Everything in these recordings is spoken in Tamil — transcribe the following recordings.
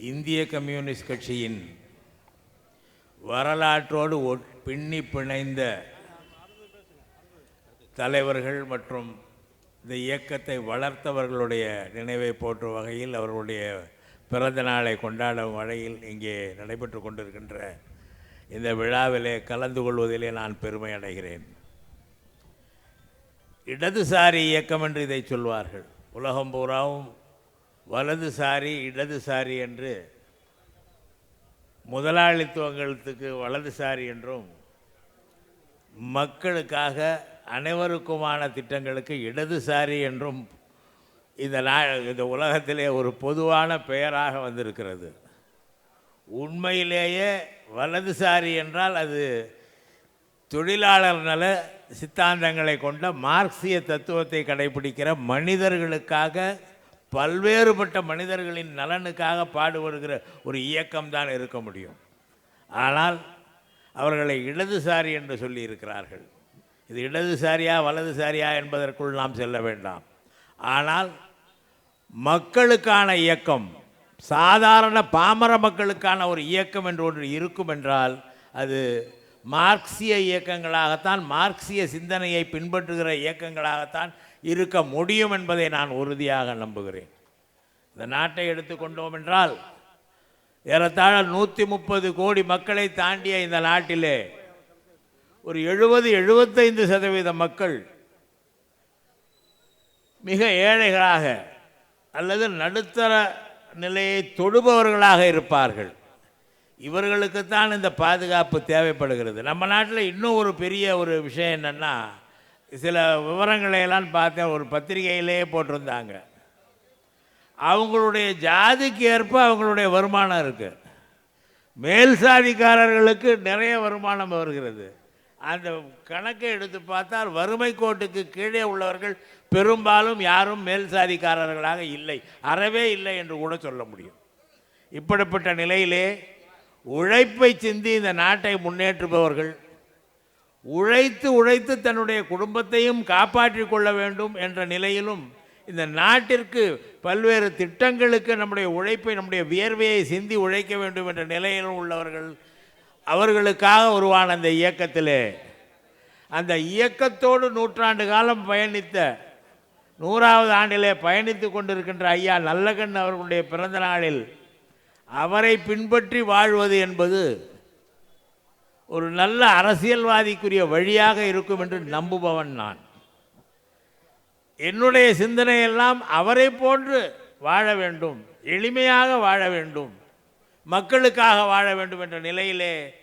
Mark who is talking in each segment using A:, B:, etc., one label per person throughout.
A: இந்திய கம்யூனிஸ்ட் கட்சியின் வரலாற்றோடு ஒட்- பின்னி பிணைந்த தலைவர்கள் மற்றும் இந்த இயக்கத்தை வளர்த்தவர்களுடைய நினைவை போற்றும் வகையில் அவர்களுடைய பிறந்த நாளை கொண்டாடும் வகையில் இங்கே நடைபெற்று கொண்டிருக்கின்ற இந்த விழாவிலே கலந்து கொள்வதிலே நான் பெருமை அடைகிறேன். இடதுசாரி இயக்கம் என்று இதை சொல்வார்கள். உலகம் பூராவும் வலதுசாரி இடதுசாரி என்று முதலாளித்துவங்களுக்கு வலதுசாரி என்றும் மக்களுக்காக அனைவருக்குமான திட்டங்களுக்கு இடதுசாரி என்றும் இந்த நா இந்த உலகத்திலே ஒரு பொதுவான பெயராக வந்திருக்கிறது. உண்மையிலேயே வலதுசாரி என்றால் அது தொழிலாளர் நல சித்தாந்தங்களை கொண்ட மார்க்சிய தத்துவத்தை கடைபிடிக்கிற மனிதர்களுக்காக பல்வேறுபட்ட மனிதர்களின் நலனுக்காக பாடுபடுகிற ஒரு இயக்கம்தான் இருக்க முடியும். ஆனால் அவர்களை இடதுசாரி என்று சொல்லி இருக்கிறார்கள் இது இடதுசாரியா வலதுசாரியா என்பதற்குள் நாம் செல்ல வேண்டாம். ஆனால் மக்களுக்கான இயக்கம் சாதாரண பாமர மக்களுக்கான ஒரு இயக்கம் என்று ஒன்று இருக்கும் என்றால் அது மார்க்சிய இயக்கங்களாகத்தான் மார்க்சிய சிந்தனையை பின்பற்றுகிற இயக்கங்களாகத்தான் இருக்க முடியும் என்பதை நான் உறுதியாக நம்புகிறேன். இந்த நாட்டை எடுத்துக்கொண்டோம் என்றால் ஏறத்தாழ நூற்றி முப்பது கோடி மக்களை தாண்டிய இந்த நாட்டிலே ஒரு எழுபது எழுபத்தைந்து சதவீத மக்கள் மிக ஏழைகளாக அல்லது நடுத்தர நிலையை தொடுபவர்களாக இருப்பார்கள். இவர்களுக்குத்தான் இந்த பாதுகாப்பு தேவைப்படுகிறது. நம்ம நாட்டில் இன்னும் ஒரு பெரிய ஒரு விஷயம் என்னென்னா சில விவரங்களையெல்லாம் பார்த்தேன் ஒரு பத்திரிகையிலேயே போட்டிருந்தாங்க. அவங்களுடைய ஜாதிக்கு ஏற்ப அவங்களுடைய வருமானம் இருக்குது மேல் சாதிக்காரர்களுக்கு நிறைய வருமானம் வருகிறது. அந்த கணக்கை எடுத்து பார்த்தால் வறுமை கோட்டுக்கு கீழே உள்ளவர்கள் பெரும்பாலும் யாரும் மேல் சாதிக்காரர்களாக இல்லை. அறவே இல்லை என்று கூட சொல்ல முடியும். இப்படிப்பட்ட நிலையிலே உழைப்பை சிந்தி இந்த நாட்டை முன்னேற்றுபவர்கள் உழைத்து உழைத்து தன்னுடைய குடும்பத்தையும் காப்பாற்றிக் கொள்ள வேண்டும் என்ற நிலையிலும் இந்த நாட்டிற்கு பல்வேறு திட்டங்களுக்கு நம்முடைய உழைப்பை நம்முடைய வியர்வையை சிந்தி உழைக்க வேண்டும் என்ற நிலையிலும் உள்ளவர்கள் அவர்களுக்காக உருவான அந்த இயக்கத்திலே அந்த இயக்கத்தோடு நூற்றாண்டு காலம் பயணித்த நூறாவது ஆண்டிலே பயணித்து கொண்டிருக்கின்ற ஐயா நல்லகண் அவர்களுடைய பிறந்த நாளில் அவரை பின்பற்றி வாழ்வது என்பது ஒரு நல்ல அரசியல்வாதிக்குரிய வழியாக இருக்கும் என்று நம்புபவன் நான். என்னுடைய சிந்தனையெல்லாம் அவரை போன்று வாழ வேண்டும் எளிமையாக வாழ வேண்டும் மக்களுக்காக வாழ வேண்டும் என்ற நிலையிலே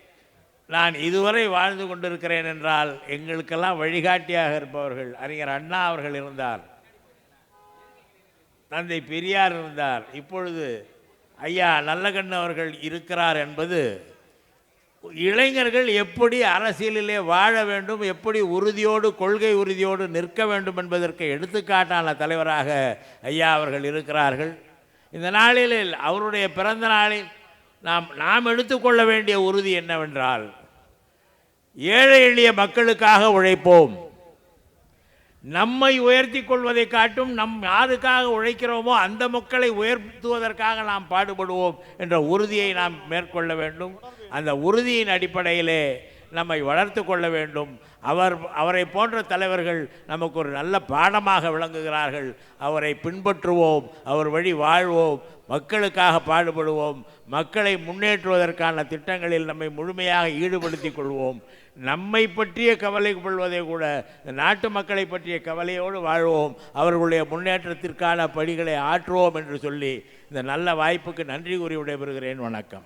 A: நான் இதுவரை வாழ்ந்து கொண்டிருக்கிறேன் என்றால் எங்களுக்கெல்லாம் வழிகாட்டியாக இருப்பவர்கள் அறிஞர் அண்ணா அவர்கள் இருந்தார் தந்தை பெரியார் இருந்தார். இப்பொழுது ஐயா நல்லகண்ண அவர்கள் இருக்கிறார் என்பது இளைஞர்கள் எப்படி அரசியலிலே வாழ வேண்டும் எப்படி உறுதியோடு கொள்கை உறுதியோடு நிற்க வேண்டும் என்பதற்கு எடுத்துக்காட்டான தலைவராக ஐயா அவர்கள் இருக்கிறார்கள். இந்த நாளில் அவருடைய பிறந்த நாளில் நாம் நாம் எடுத்துக்கொள்ள வேண்டிய உறுதி என்னவென்றால் ஏழை எளிய மக்களுக்காக உழைப்போம். நம்மை உயர்த்தி கொள்வதை காட்டும் நம் யாருக்காக உழைக்கிறோமோ அந்த மக்களை உயர்த்துவதற்காக நாம் பாடுபடுவோம் என்ற உறுதியை நாம் மேற்கொள்ள வேண்டும். அந்த உறுதியின் அடிப்படையிலே நம்மை வளர்த்து கொள்ள வேண்டும். அவர் அவரை போன்ற தலைவர்கள் நமக்கு ஒரு நல்ல பாடமாக விளங்குகிறார்கள். அவரை பின்பற்றுவோம் அவர் வழி வாழ்வோம் மக்களுக்காக பாடுபடுவோம் மக்களை முன்னேற்றுவதற்கான திட்டங்களில் நம்மை முழுமையாக ஈடுபடுத்திக் கொள்வோம். நம்மை பற்றிய கவலை கொள்வதை கூட இந்த நாட்டு மக்களை பற்றிய கவலையோடு வாழ்வோம். அவர்களுடைய முன்னேற்றத்திற்கான படிகளை ஆற்றுவோம் என்று சொல்லி இந்த நல்ல வாய்ப்புக்கு நன்றி கூறி விடைபெறுகிறேன். வணக்கம்.